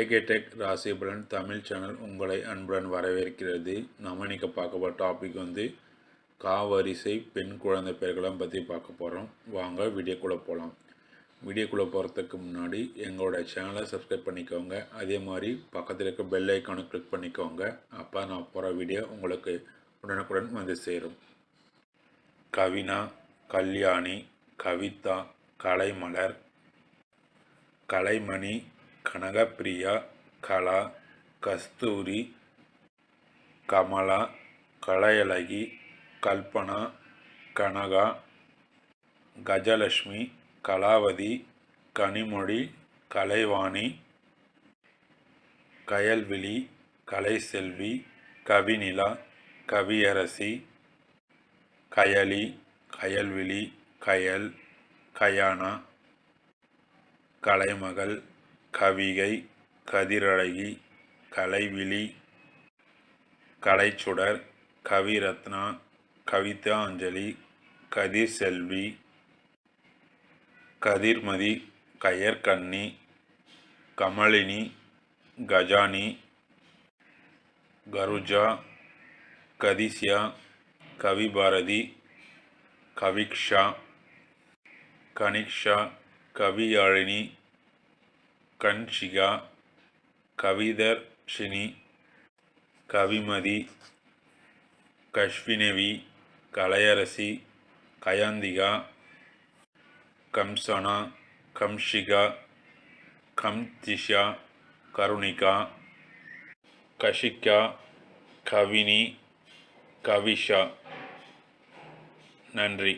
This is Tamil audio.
ஏகே டெக் ராசிபலன் தமிழ் சேனல் உங்களை அன்புடன் வரவேற்கிறது. நம்ம இன்றைக்கி பார்க்க போகிற டாபிக் வந்து காவரிசை பெண் குழந்தை பெயர்களெலாம் பற்றி பார்க்க போகிறோம் வாங்க வீடியோக்குள்ளே போகலாம் வீடியோக்குள்ளே போகிறதுக்கு முன்னாடி எங்களோட சேனலை சப்ஸ்கிரைப் பண்ணிக்கோங்க. அதே மாதிரி பக்கத்தில் இருக்க பெல் ஐக்கானை கிளிக் பண்ணிக்கோங்க. அப்போ நான் போகிற வீடியோ உங்களுக்கு உடனுக்குடன் வந்து சேரும். கவினா கல்யாணி கவிதா கலைமலர் கலைமணி கனகப்பிரியா கலா கஸ்தூரி கமலா கலையழகி கல்பனா கனகா கஜலட்சுமி கலாவதி கனிமொழி கலைவாணி கயல்விழி கலைசெல்வி கவிநிலா கவியரசி கயலி கயல்விழி கயல் கயானா கலைமகள் கவிகை கதிரழகி கலைவிழி கலைச்சுடர் கவிரத்னா கவிதாஞ்சலி கதிர் செல்வி கதிர்மதி கயற்கண்ணி கமலினி கஜானி கருஜா கதிசியா கவிபாரதி கவிக்ஷா கனிக்ஷா கவியாழினி கன்ஷிகா கவிதர்ஷினி கவிமதி கஷ்வினவி கலையரசி கயாந்திகா கம்சனா கம்ஷிகா கம்திஷா கருணிகா கஷிகா கவினி கவிஷா. நன்றி.